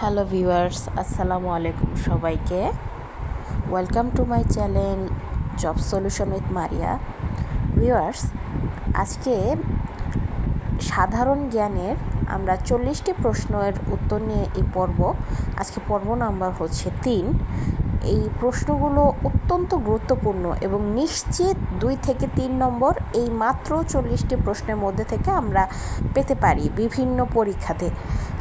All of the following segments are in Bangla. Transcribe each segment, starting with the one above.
হ্যালো ভিউয়ার্স, আসসালামু আলাইকুম সবাইকে। Welcome to my channel job solution with Maria viewers আজকে সাধারণ জ্ঞানের আমরা চল্লিশটি প্রশ্নের উত্তর নিয়ে এই পর্ব, আজকে পর্ব নাম্বার হচ্ছে তিন। এই প্রশ্নগুলো অত্যন্ত গুরুত্বপূর্ণ এবং নিশ্চিত দুই থেকে তিন নম্বর এই মাত্র চল্লিশটি প্রশ্নের মধ্যে থেকে আমরা পেতে পারি বিভিন্ন পরীক্ষাতে।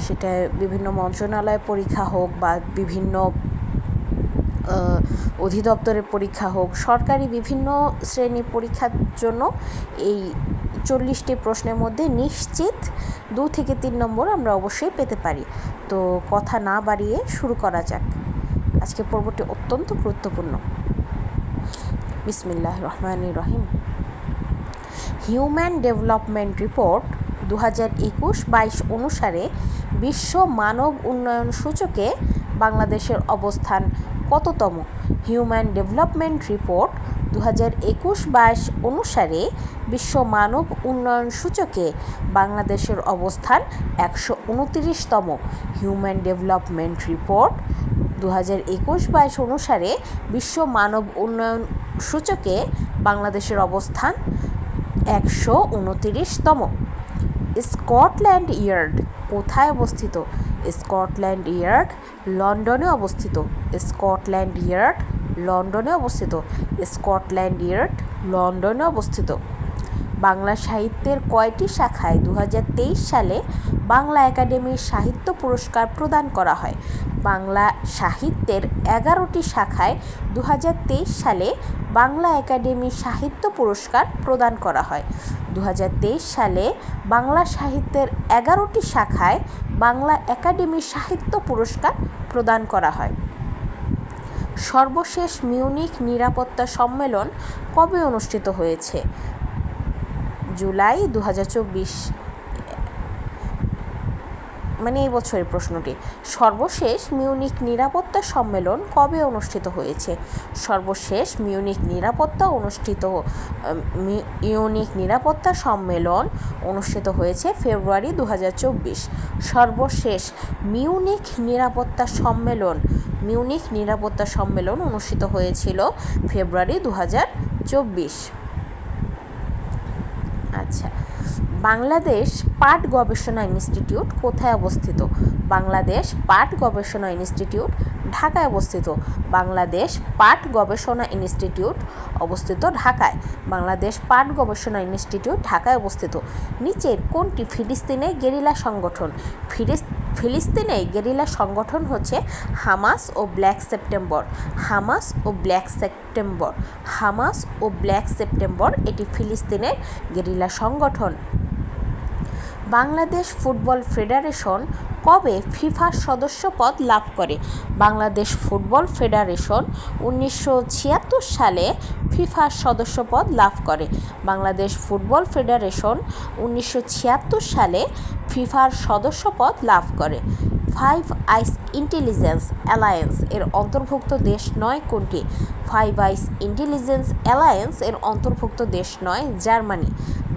সেটা বিভিন্ন মন্ত্রণালয় পরীক্ষা হোক বা বিভিন্ন অধিদপ্তরের পরীক্ষা হোক, সরকারি বিভিন্ন শ্রেণির পরীক্ষার জন্য এই চল্লিশটি প্রশ্নের মধ্যে নিশ্চিত দু থেকে তিন নম্বর আমরা অবশ্যই পেতে পারি। তো কথা না বাড়িয়ে শুরু করা যাক। আজকে পর্বটি অত্যন্ত গুরুত্বপূর্ণ। বিসমিল্লাহ রহমান রহিম। হিউম্যান ডেভেলপমেন্ট রিপোর্ট দু হাজার একুশ বাইশ অনুসারে বিশ্ব মানব উন্নয়ন সূচকে বাংলাদেশের অবস্থান কততম? হিউম্যান ডেভেলপমেন্ট রিপোর্ট দু হাজার একুশ বাইশ অনুসারে বিশ্ব মানব উন্নয়ন সূচকে বাংলাদেশের অবস্থান একশো উনতিরিশতম। হিউম্যান ডেভেলপমেন্ট রিপোর্ট দু হাজার একুশ বাইশ অনুসারে বিশ্ব মানব উন্নয়ন সূচকে বাংলাদেশের অবস্থান একশো উনতিরিশতম। স্কটল্যান্ড ইয়ার্ড কোথায় অবস্থিত? স্কটল্যান্ড ইয়ার্ড লন্ডনে অবস্থিত। স্কটল্যান্ড ইয়ার্ড লন্ডনে অবস্থিত। স্কটল্যান্ড ইয়ার্ড লন্ডনে অবস্থিত। বাংলা সাহিত্যের কয়টি শাখায় দু হাজার তেইশ সালে বাংলা একাডেমির সাহিত্য পুরস্কার প্রদান করা হয়? বাংলা সাহিত্যের এগারোটি শাখায় দু হাজার তেইশ সালে বাংলা একাডেমি সাহিত্য পুরস্কার প্রদান করা হয়। দু হাজার তেইশ সালে বাংলা সাহিত্যের এগারোটি শাখায় বাংলা একাডেমি সাহিত্য পুরস্কার প্রদান করা হয়। সর্বশেষ মিউনিক নিরাপত্তা সম্মেলন কবে অনুষ্ঠিত হয়েছে? জুলাই দু হাজার চব্বিশ। মানে এই বছরের প্রশ্নটি, সর্বশেষ মিউনিক নিরাপত্তা সম্মেলন কবে অনুষ্ঠিত হয়েছে? সর্বশেষ মিউনিক নিরাপত্তা অনুষ্ঠিত ইউনিক নিরাপত্তা সম্মেলন অনুষ্ঠিত হয়েছে ফেব্রুয়ারি দু হাজার চব্বিশ। সর্বশেষ মিউনিক নিরাপত্তা সম্মেলন মিউনিক নিরাপত্তা সম্মেলন অনুষ্ঠিত হয়েছিল ফেব্রুয়ারি দু হাজার চব্বিশ। আচ্ছা বাংলাদেশ পাট গবেষণা ইনস্টিটিউট কোথায় অবস্থিত? বাংলাদেশ পাট গবেষণা ইনস্টিটিউট ঢাকায় অবস্থিত। বাংলাদেশ পাট গবেষণা ইনস্টিটিউট অবস্থিত ঢাকায়। বাংলাদেশ পাট গবেষণা ইনস্টিটিউট ঢাকায় অবস্থিত। নিচের কোনটি ফিলিস্তিনে গেরিলা সংগঠন? ফিলিস্তিনে গেরিলা সংগঠন হচ্ছে হামাস ও ব্ল্যাক সেপ্টেম্বর। হামাস ও ব্ল্যাক সেপ্টেম্বর। হামাস ও ব্ল্যাক সেপ্টেম্বর এটি ফিলিস্তিনের গেরিলা সংগঠন। বাংলাদেশ ফুটবল ফেডারেশন কবে ফিফার সদস্যপদ লাভ করে? বাংলাদেশ ফুটবল ফেডারেশন উনিশশো ছিয়াত্তর সালে ফিফার সদস্যপদ লাভ করে। বাংলাদেশ ফুটবল ফেডারেশন উনিশশো ছিয়াত্তর সালে ফিফার সদস্যপদ লাভ করে। ফাইভ আইস ইন্টেলিজেন্স অ্যালায়েন্স এর অন্তর্ভুক্ত দেশ নয় কোনটি? ফাইভ আইস ইন্টেলিজেন্স অ্যালায়েন্স এর অন্তর্ভুক্ত দেশ নয় Germany.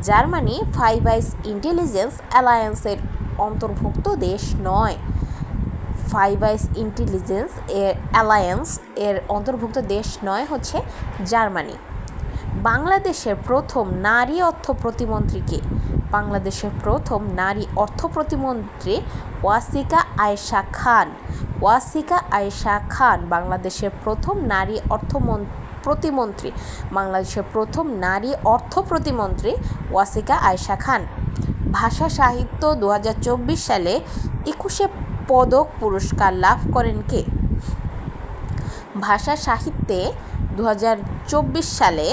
Germany five eyes intelligence অ্যালায়েন্সের অন্তর্ভুক্ত দেশ নয়। ফাইভ আইস ইন্টেলিজেন্স এর অ্যালায়েন্স এর অন্তর্ভুক্ত দেশ নয় হচ্ছে জার্মানি। বাংলাদেশের প্রথম নারী অর্থ প্রতিমন্ত্রীকে বাংলাদেশের প্রথম নারী অর্থ প্রতিমন্ত্রী ওয়াসিকা আয়েশা খান। ওয়াসিকা আয়েশা খান বাংলাদেশের প্রথম নারী অর্থমন্ত্রী প্রতিমন্ত্রী। বাংলাদেশের প্রথম নারী অর্থ প্রতিমন্ত্রী ওয়াসিকা আয়েশা খান। ভাষা সাহিত্য দু হাজার চব্বিশ সালে একুশে পদক পুরস্কার লাভ করেন কে? ভাষা সাহিত্যে দু সালে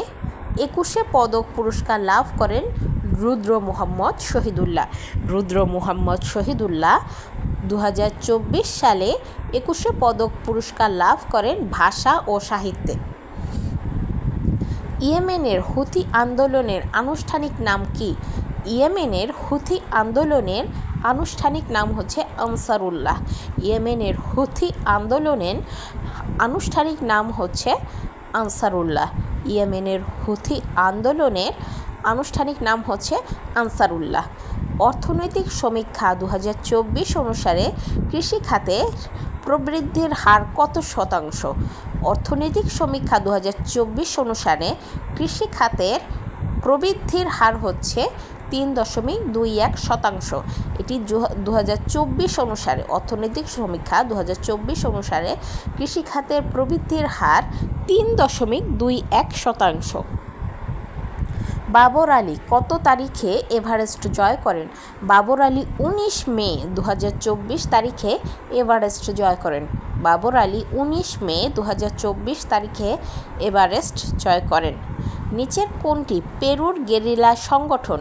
একুশে পদক পুরস্কার লাভ করেন রুদ্র মুহাম্মদ শহীদুল্লাহ। রুদ্র মোহাম্মদ শহীদুল্লাহ দু হাজার চব্বিশ সালে একুশে পদক পুরস্কার লাভ করেন ভাষা ও সাহিত্যে। ইয়েমেনের হুথি আন্দোলনের আনুষ্ঠানিক নাম কি? ইয়েমেনের হুথি আন্দোলনের আনুষ্ঠানিক নাম হচ্ছে আনসারুল্লাহ। ইয়েমেনের হুথি আন্দোলনের আনুষ্ঠানিক নাম হচ্ছে আনসারুল্লাহ। ইয়েমেনের হুথি আন্দোলনের আনুষ্ঠানিক নাম হচ্ছে আনসারুল্লাহ। অর্থনৈতিক সমীক্ষা দু হাজার চব্বিশ অনুসারে কৃষি খাতে প্রবৃদ্ধির হার কত শতাংশ? অর্থনৈতিক সমীক্ষা দু হাজার চব্বিশ অনুসারে কৃষি খাতের প্রবৃদ্ধির হার হচ্ছে তিন দশমিক দুই এক শতাংশ। এটি দু হাজার চব্বিশ অনুসারে অর্থনৈতিক সমীক্ষা দু হাজার চব্বিশ অনুসারে কৃষিখাতের প্রবৃদ্ধির হার তিন দশমিক দুই এক শতাংশ। বাবর আলী কত তারিখে এভারেস্ট জয় করেন? বাবর আলী উনিশ মে দু হাজার চব্বিশ তারিখে এভারেস্ট জয় করেন। বাবর আলী উনিশ মে দু হাজার চব্বিশ তারিখে এভারেস্ট জয় করেন। নিচের কোনটি? পেরুর গেরিলা সংগঠন।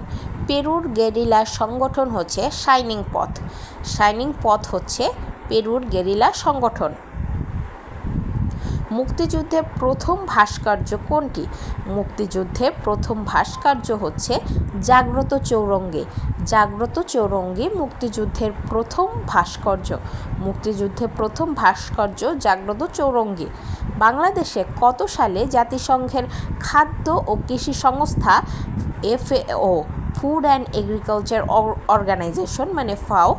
পেরুর গেরিলা সংগঠন হচ্ছে শাইনিং পথ। শাইনিং পথ হচ্ছে পেরুর গেরিলা সংগঠন। মুক্তিযুদ্ধে প্রথম ভাস্কর্য কোনটি? মুক্তিযুদ্ধে প্রথম ভাস্কর্য হচ্ছে জাগ্রত চৌরঙ্গে। জাগ্রত চৌরঙ্গি মুক্তিযুদ্ধের প্রথম ভাস্কর্য। মুক্তিযুদ্ধে প্রথম ভাস্কর্য জাগ্রত চৌরঙ্গি। বাংলাদেশে কত সালে জাতিসংঘের খাদ্য ও কৃষি সংস্থা FAO food and agriculture organization মানে ফাও,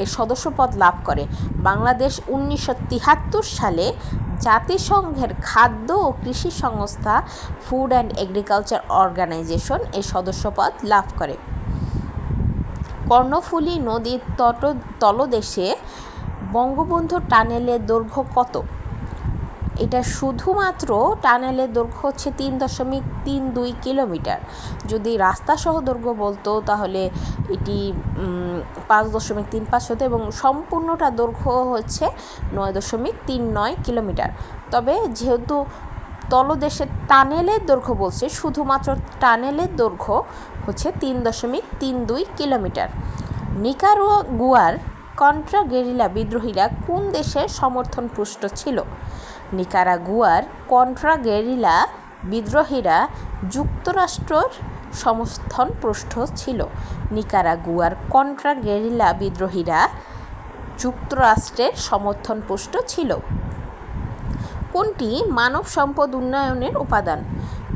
এর সদস্যপদ লাভ করে। বাংলাদেশ উনিশশো তিয়াত্তর সালে জাতিসংঘের খাদ্য ও কৃষি সংস্থা ফুড অ্যান্ড এগ্রিকালচার অর্গানাইজেশন এর সদস্যপদ লাভ করে। কর্ণফুলী নদীর তট, তলদেশে বঙ্গবন্ধু টানেলের দৈর্ঘ্য কত? এটা শুধুমাত্র টানেলের দৈর্ঘ্য হচ্ছে তিন দশমিক তিন দুই কিলোমিটার। যদি রাস্তাসহ দৈর্ঘ্য বলতো, তাহলে এটি পাঁচ দশমিক তিন পাঁচ হতো এবং সম্পূর্ণটা দৈর্ঘ্য হচ্ছে নয় দশমিক তিন নয় কিলোমিটার। তবে যেহেতু তলদেশের টানেলের দৈর্ঘ্য বলছে, শুধুমাত্র টানেলের দৈর্ঘ্য হচ্ছে তিন দশমিক তিন দুই কিলোমিটার। নিকারুয়া গুয়ার কন্ট্রা গেরিলা বিদ্রোহীরা কোন দেশের সমর্থন পুষ্ট ছিল? নিকারাগুয়ার কন্ট্রা গেরিলা বিদ্রোহীরা যুক্তরাষ্ট্রর সমর্থন পৃষ্ঠ ছিল। নিকারাগুয়ার কন্ট্রা গেরিলা বিদ্রোহীরা যুক্তরাষ্ট্রের সমর্থন পুষ্ট ছিল। কোনটি? মানব সম্পদ উন্নয়নের উপাদান।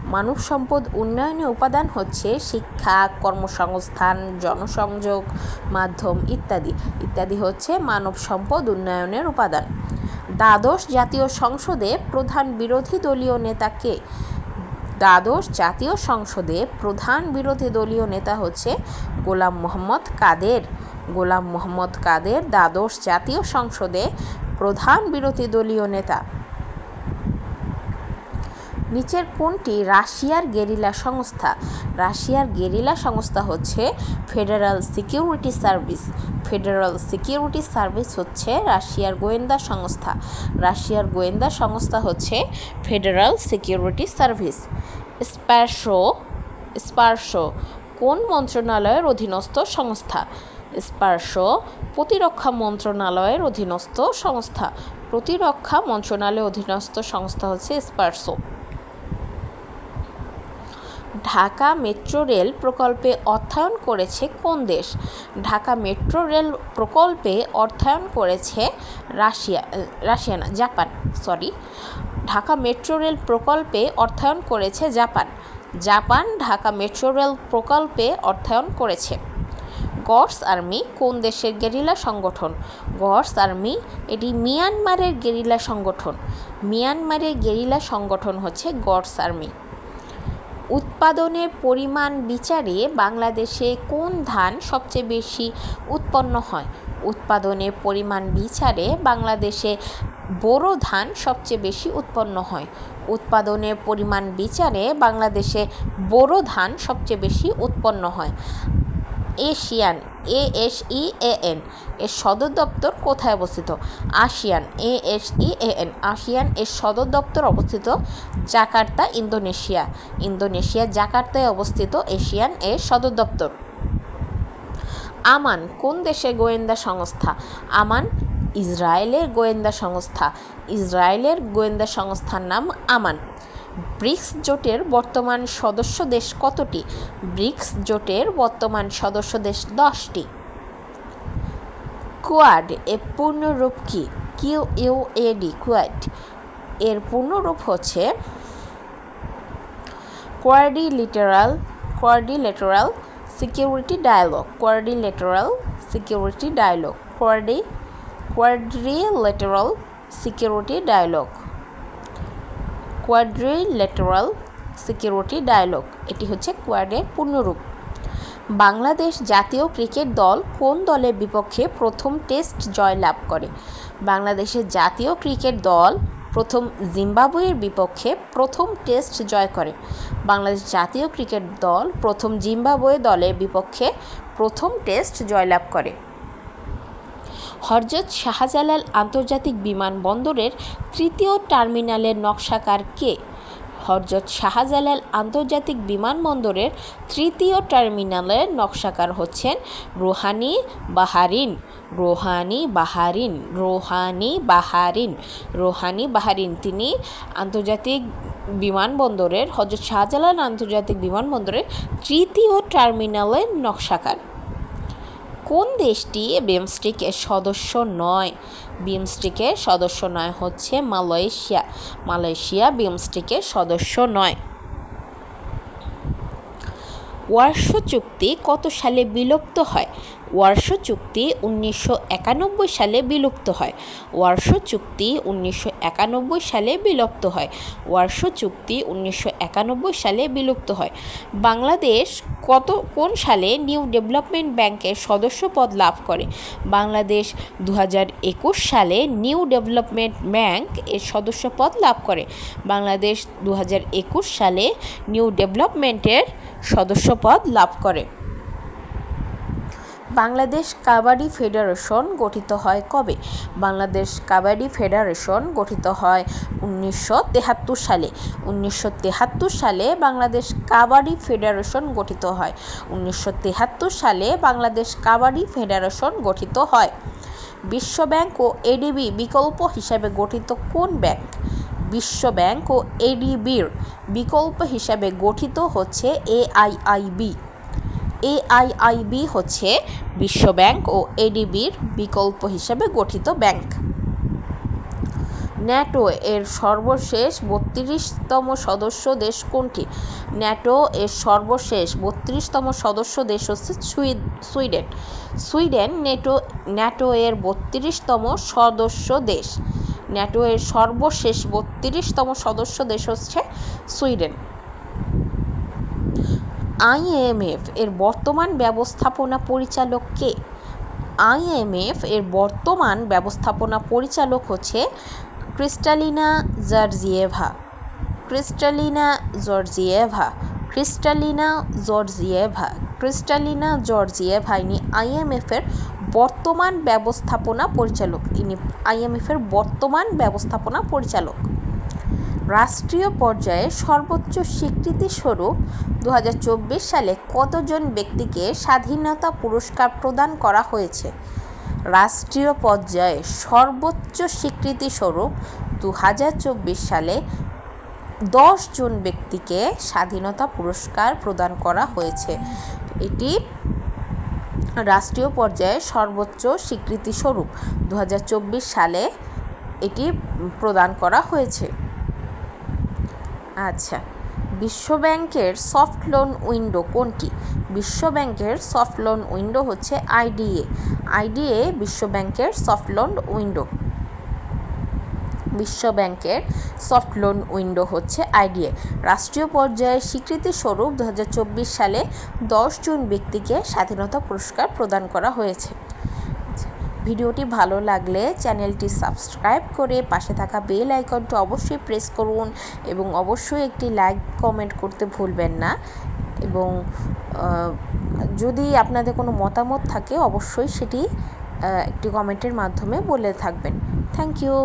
মানব সম্পদ উন্নয়নের উপাদান হচ্ছে শিক্ষা, কর্মসংস্থান, জনসংযোগ, মাধ্যম ইত্যাদি। ইত্যাদি হচ্ছে মানব সম্পদ উন্নয়নের উপাদান। দ্বাদশ জাতীয় সংসদে প্রধান বিরোধী দলীয় নেতাকে দ্বাদশ জাতীয় সংসদে প্রধান বিরোধী দলীয় নেতা হচ্ছে গোলাম মোহাম্মদ কাদের। গোলাম মোহাম্মদ কাদের দ্বাদশ জাতীয় সংসদে প্রধান বিরোধী দলীয় নেতা। নিচের কোনটি রাশিয়ার গেরিলা সংস্থা। রাশিয়ার গেরিলা সংস্থা হচ্ছে federal security service. Federal security service হচ্ছে রাশিয়ার গোয়েন্দা সংস্থা। রাশিয়ার গোয়েন্দা সংস্থা হচ্ছে ফেডারাল সিকিউরিটি সার্ভিস। স্পার্শো স্পার্শো কোন মন্ত্রণালয়ের অধীনস্থ সংস্থা? স্পার্শো প্রতিরক্ষা মন্ত্রণালয়ের অধীনস্থ সংস্থা। প্রতিরক্ষা মন্ত্রণালয়ের অধীনস্থ সংস্থা হচ্ছে স্পার্শো ঢাকা মেট্রো রেল প্রকল্পে অর্থায়ন করেছে কোন দেশ? ঢাকা মেট্রো রেল প্রকল্পে অর্থায়ন করেছে রাশিয়া রাশিয়া না Japan sorry Dhaka metro rail প্রকল্পে অর্থায়ন করেছে Japan. Japan Dhaka metro rail প্রকল্পে অর্থায়ন করেছে। গডস আর্মি কোন দেশের গেরিলা সংগঠন? গডস আর্মি, এটি মিয়ানমারের গেরিলা সংগঠন। মিয়ানমারের গেরিলা সংগঠন হচ্ছে গডস আর্মি। উৎপাদনের পরিমাণ বিচারে বাংলাদেশে কোন ধান সবচেয়ে বেশি উৎপন্ন হয়? উৎপাদনের পরিমাণ বিচারে বাংলাদেশে বোরো ধান সবচেয়ে বেশি উৎপন্ন হয়। উৎপাদনের পরিমাণ বিচারে বাংলাদেশে বোরো ধান সবচেয়ে বেশি উৎপন্ন হয়। ASEAN A S E A N এর সদর দপ্তর কোথায় অবস্থিত? ASEAN A S E A N ASEAN এর সদর দপ্তর অবস্থিত জাকার্তা, ইন্দোনেশিয়া। ইন্দোনেশিয়া, জাকার্তায় অবস্থিত এশিয়ান এর সদর দপ্তর। আমান, কোন দেশের গোয়েন্দা সংস্থা? আমান, ইসরায়েলের গোয়েন্দা সংস্থা। ইসরায়েলের গোয়েন্দা সংস্থার নাম আমান। ব্রিক্স জোটের বর্তমান সদস্য দেশ কতটি? ব্রিক্স জোটের বর্তমান সদস্য দেশ দশটি। কোয়াড, এর পূর্ণরূপ কি? Q U A D Quad. এর পূর্ণরূপ হচ্ছে quadrilateral quadrilateral security dialogue, quadrilateral security dialogue, কোয়ার্ডি quadrilateral security dialogue. Quadrilateral security dialogue এটি হচ্ছে কোয়াডের পূর্ণরূপ। বাংলাদেশ জাতীয় ক্রিকেট দল কোন দলের বিপক্ষে প্রথম টেস্ট জয় লাভ করে? বাংলাদেশের জাতীয় ক্রিকেট দল প্রথম জিম্বাবুয়ের বিপক্ষে প্রথম টেস্ট জয় করে। বাংলাদেশ জাতীয় ক্রিকেট দল প্রথম জিম্বাবুয়ে দলের বিপক্ষে প্রথম টেস্ট জয়লাভ করে। হরজত শাহজালাল আন্তর্জাতিক বিমানবন্দরের তৃতীয় টার্মিনালের নকশাকার কে? হরজত শাহজালাল আন্তর্জাতিক বিমানবন্দরের তৃতীয় টার্মিনালের নকশাকার হচ্ছেন রোহানি বাহারিন। রোহানি বাহারিন রোহানি বাহারিন রোহানি বাহারিন। তিনি আন্তর্জাতিক বিমানবন্দরের হজরত শাহজালাল আন্তর্জাতিক বিমানবন্দরের তৃতীয় টার্মিনালের নকশাকার। কোন দেশটি বিমস্টিকের সদস্য নয়? বিমস্টিকের সদস্য নয় হচ্ছে মালয়েশিয়া। মালয়েশিয়া বিমস্টিকের সদস্য নয়। ওয়ার্শো চুক্তি কত সালে বিলুপ্ত হয়? ওয়ার্শো চুক্তি উনিশশো একানব্বই সালে বিলুপ্ত হয়। ওয়ার্শো চুক্তি উনিশশো একানব্বই সালে বিলুপ্ত হয়। ওয়ার্শো চুক্তি উনিশশো একানব্বই সালে বিলুপ্ত হয়। বাংলাদেশ কত, কোন সালে নিউ ডেভেলপমেন্ট ব্যাংকের সদস্যপদ লাভ করে? বাংলাদেশ দু সালে নিউ ডেভেলপমেন্ট ব্যাংক এর সদস্যপদ লাভ করে। বাংলাদেশ দু সালে নিউ ডেভেলপমেন্টের সদস্যপদ লাভ করে। বাংলাদেশ কাবাডি ফেডারেশন গঠিত হয় কবে? বাংলাদেশ কাবাডি ফেডারেশন গঠিত হয় উনিশশো তেহাত্তর সালে। উনিশশো তেহাত্তর সালে বাংলাদেশ কাবাডি ফেডারেশন গঠিত হয়। উনিশশো তেহাত্তর সালে বাংলাদেশ কাবাডি ফেডারেশন গঠিত হয়। বিশ্ব ব্যাংক ও এডিবি বিকল্প হিসাবে গঠিত কোন ব্যাংক? বিশ্ব ব্যাংক ও এডিবির বিকল্প হিসাবে গঠিত হচ্ছে এআইআইবি। এআইআইবি হচ্ছে বিশ্বব্যাংক ও এডিবির বিকল্প হিসাবে গঠিত ব্যাংক। ন্যাটো এর সর্বশেষ বত্রিশতম সদস্য দেশ কোনটি? ন্যাটো এর সর্বশেষ বত্রিশতম সদস্য দেশ হচ্ছে সুইডেন। সুইডেন নেটো ন্যাটো এর বত্রিশতম সদস্য দেশ। ন্যাটো এর সর্বশেষ বত্রিশতম সদস্য দেশ হচ্ছে সুইডেন। আইএমএফ এর বর্তমান ব্যবস্থাপনা পরিচালক কে? আইএমএফ এর বর্তমান ব্যবস্থাপনা পরিচালক হচ্ছে Kristalina Georgieva. Kristalina Georgieva. Kristalina Georgieva. Kristalina Georgieva ইনি আইএমএফের বর্তমান ব্যবস্থাপনা পরিচালক। ইনি আইএমএফের বর্তমান ব্যবস্থাপনা পরিচালক। রাষ্ট্রীয় পর্যায়ে সর্বোচ্চ স্বীকৃতিস্বরূপ দু সালে কতজন ব্যক্তিকে স্বাধীনতা পুরস্কার প্রদান করা হয়েছে? রাষ্ট্রীয় পর্যায়ে সর্বোচ্চ স্বীকৃতিস্বরূপ দু সালে দশ জন ব্যক্তিকে স্বাধীনতা পুরস্কার প্রদান করা হয়েছে। এটি রাষ্ট্রীয় পর্যায়ে সর্বোচ্চ স্বীকৃতিস্বরূপ দু সালে এটি প্রদান করা হয়েছে। আচ্ছা বিশ্বব্যাংকের সফট লোন উইন্ডো কোনটি? বিশ্বব্যাংকের সফট লোন উইন্ডো হচ্ছে আইডিএ। আইডিএ বিশ্বব্যাংকের সফট লোন উইন্ডো। বিশ্বব্যাংকের সফট লোন উইন্ডো হচ্ছে আইডিএ। রাষ্ট্রীয় পর্যায়ে স্বীকৃতিস্বরূপ দু হাজার চব্বিশ সালে দশ জুন ব্যক্তিকে স্বাধীনতা পুরস্কার প্রদান করা হয়েছে। ভিডিওটি ভালো লাগলে চ্যানেলটি সাবস্ক্রাইব করে পাশে থাকা বেল আইকনটি অবশ্যই প্রেস করুন এবং অবশ্যই একটি লাইক, কমেন্ট করতে ভুলবেন না। এবং যদি আপনাদের কোনো মতামত থাকে, অবশ্যই সেটি একটি কমেন্টের মাধ্যমে বলে থাকবেন। Thank you.